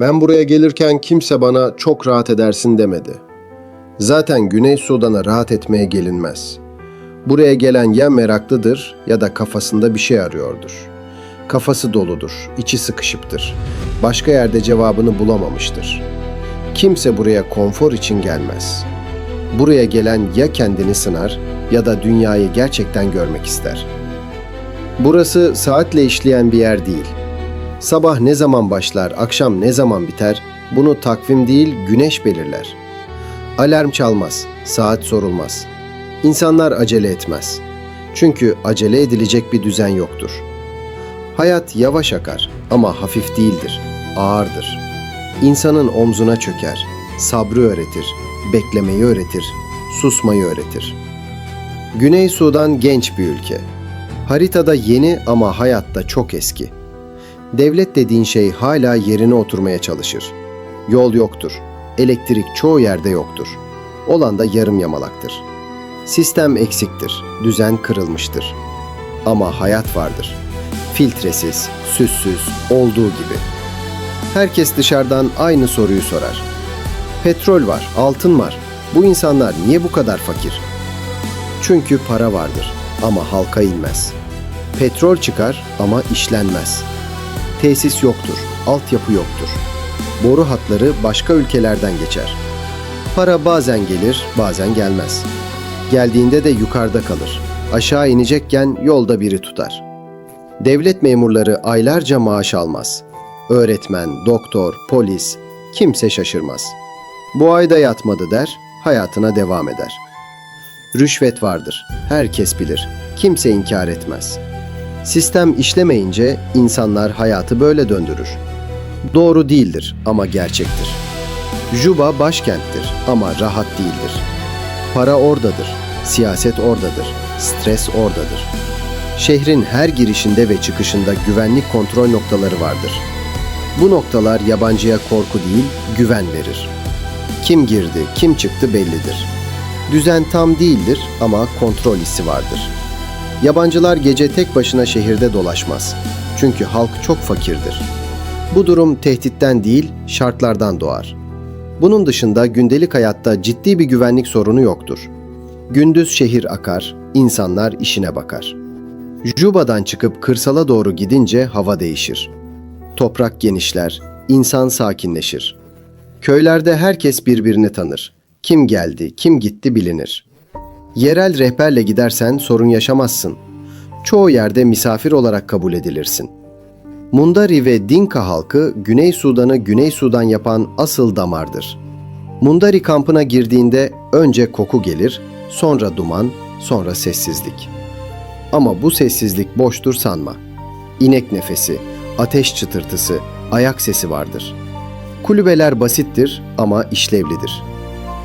Ben buraya gelirken kimse bana çok rahat edersin demedi. Zaten Güney Sudan'a rahat etmeye gelinmez. Buraya gelen ya meraklıdır ya da kafasında bir şey arıyordur. Kafası doludur, içi sıkışıptır. Başka yerde cevabını bulamamıştır. Kimse buraya konfor için gelmez. Buraya gelen ya kendini sınar ya da dünyayı gerçekten görmek ister. Burası saatle işleyen bir yer değil. Sabah ne zaman başlar, akşam ne zaman biter, bunu takvim değil güneş belirler. Alarm çalmaz, saat sorulmaz. İnsanlar acele etmez. Çünkü acele edilecek bir düzen yoktur. Hayat yavaş akar ama hafif değildir, ağırdır. İnsanın omzuna çöker, sabrı öğretir, beklemeyi öğretir, susmayı öğretir. Güney Sudan genç bir ülke. Haritada yeni ama hayatta çok eski. Devlet dediğin şey hala yerine oturmaya çalışır. Yol yoktur. Elektrik çoğu yerde yoktur. Olan da yarım yamalaktır. Sistem eksiktir. Düzen kırılmıştır. Ama hayat vardır. Filtresiz, süssüz, olduğu gibi. Herkes dışarıdan aynı soruyu sorar. Petrol var, altın var. Bu insanlar niye bu kadar fakir? Çünkü para vardır ama halka inmez. Petrol çıkar ama işlenmez. Tesis yoktur, altyapı yoktur. Boru hatları başka ülkelerden geçer. Para bazen gelir, bazen gelmez. Geldiğinde de yukarıda kalır. Aşağı inecekken yolda biri tutar. Devlet memurları aylarca maaş almaz. Öğretmen, doktor, polis kimse şaşırmaz. Bu ayda yatmadı der, hayatına devam eder. Rüşvet vardır. Herkes bilir. Kimse inkar etmez. Sistem işlemeyince insanlar hayatı böyle döndürür. Doğru değildir ama gerçektir. Juba başkenttir ama rahat değildir. Para oradadır, siyaset oradadır, stres oradadır. Şehrin her girişinde ve çıkışında güvenlik kontrol noktaları vardır. Bu noktalar yabancıya korku değil, güven verir. Kim girdi, kim çıktı bellidir. Düzen tam değildir ama kontrol hissi vardır. Yabancılar gece tek başına şehirde dolaşmaz. Çünkü halk çok fakirdir. Bu durum tehditten değil, şartlardan doğar. Bunun dışında gündelik hayatta ciddi bir güvenlik sorunu yoktur. Gündüz şehir akar, insanlar işine bakar. Juba'dan çıkıp kırsala doğru gidince hava değişir. Toprak genişler, insan sakinleşir. Köylerde herkes birbirini tanır. Kim geldi, kim gitti bilinir. Yerel rehberle gidersen sorun yaşamazsın. Çoğu yerde misafir olarak kabul edilirsin. Mundari ve Dinka halkı Güney Sudan'ı Güney Sudan yapan asıl damardır. Mundari kampına girdiğinde önce koku gelir, sonra duman, sonra sessizlik. Ama bu sessizlik boştur sanma. İnek nefesi, ateş çıtırtısı, ayak sesi vardır. Kulübeler basittir ama işlevlidir.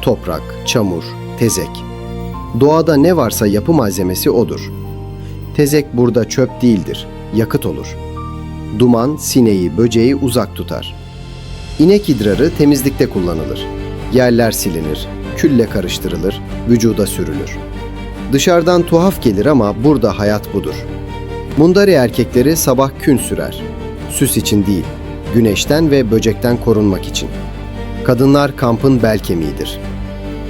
Toprak, çamur, tezek. Doğada ne varsa yapı malzemesi odur. Tezek burada çöp değildir, yakıt olur. Duman sineği, böceği uzak tutar. İnek idrarı temizlikte kullanılır. Yerler silinir, külle karıştırılır, vücuda sürülür. Dışarıdan tuhaf gelir ama burada hayat budur. Mundari erkekleri sabah kün sürer. Süs için değil, güneşten ve böcekten korunmak için. Kadınlar kampın bel kemiğidir.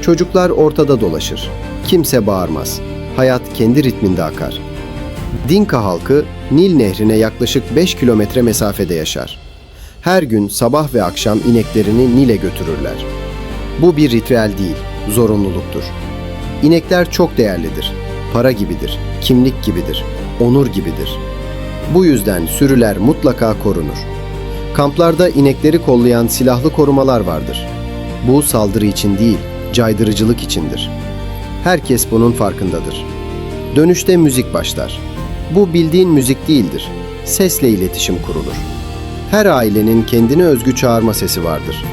Çocuklar ortada dolaşır. Kimse bağırmaz. Hayat kendi ritminde akar. Dinka halkı Nil nehrine yaklaşık 5 kilometre mesafede yaşar. Her gün sabah ve akşam ineklerini Nil'e götürürler. Bu bir ritüel değil, zorunluluktur. İnekler çok değerlidir. Para gibidir, kimlik gibidir, onur gibidir. Bu yüzden sürüler mutlaka korunur. Kamplarda inekleri kollayan silahlı korumalar vardır. Bu saldırı için değil, caydırıcılık içindir. Herkes bunun farkındadır. Dönüşte müzik başlar. Bu bildiğin müzik değildir. Sesle iletişim kurulur. Her ailenin kendine özgü çağırma sesi vardır.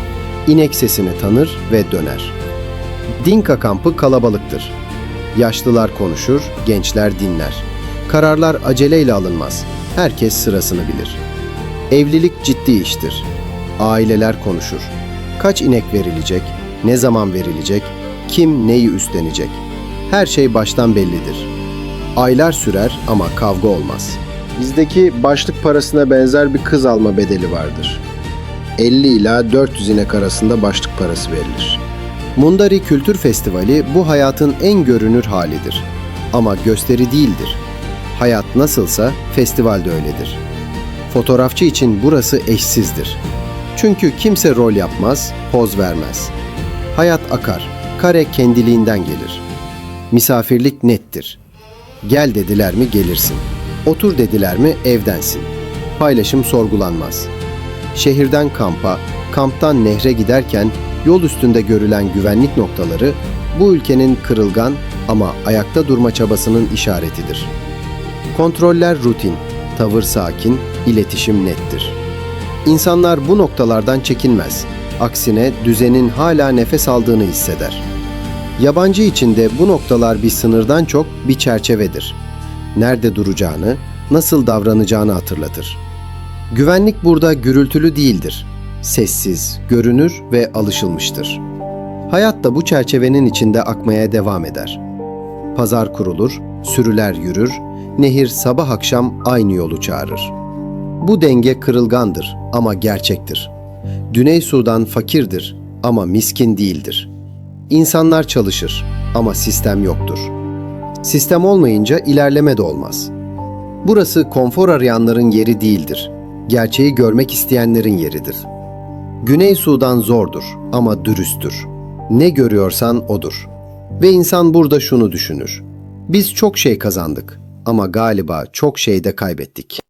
İnek sesini tanır ve döner. Dinka kampı kalabalıktır. Yaşlılar konuşur, gençler dinler. Kararlar aceleyle alınmaz. Herkes sırasını bilir. Evlilik ciddi iştir. Aileler konuşur. Kaç inek verilecek, ne zaman verilecek, kim neyi üstlenecek. Her şey baştan bellidir. Aylar sürer ama kavga olmaz. Bizdeki başlık parasına benzer bir kız alma bedeli vardır. 50 ila 400 inek arasında başlık parası verilir. Mundari Kültür Festivali bu hayatın en görünür halidir. Ama gösteri değildir. Hayat nasılsa festival de öyledir. Fotoğrafçı için burası eşsizdir. Çünkü kimse rol yapmaz, poz vermez. Hayat akar, kare kendiliğinden gelir. Misafirlik nettir. Gel dediler mi gelirsin. Otur dediler mi evdensin. Paylaşım sorgulanmaz. Şehirden kampa, kamptan nehre giderken yol üstünde görülen güvenlik noktaları bu ülkenin kırılgan ama ayakta durma çabasının işaretidir. Kontroller rutin, tavır sakin, iletişim nettir. İnsanlar bu noktalardan çekinmez. Aksine düzenin hala nefes aldığını hisseder. Yabancı için de bu noktalar bir sınırdan çok bir çerçevedir. Nerede duracağını, nasıl davranacağını hatırlatır. Güvenlik burada gürültülü değildir. Sessiz, görünür ve alışılmıştır. Hayat da bu çerçevenin içinde akmaya devam eder. Pazar kurulur, sürüler yürür, nehir sabah akşam aynı yolu çağırır. Bu denge kırılgandır ama gerçektir. Güney Sudan fakirdir ama miskin değildir. İnsanlar çalışır ama sistem yoktur. Sistem olmayınca ilerleme de olmaz. Burası konfor arayanların yeri değildir. Gerçeği görmek isteyenlerin yeridir. Güney Sudan zordur ama dürüsttür. Ne görüyorsan odur. Ve insan burada şunu düşünür. Biz çok şey kazandık ama galiba çok şey de kaybettik.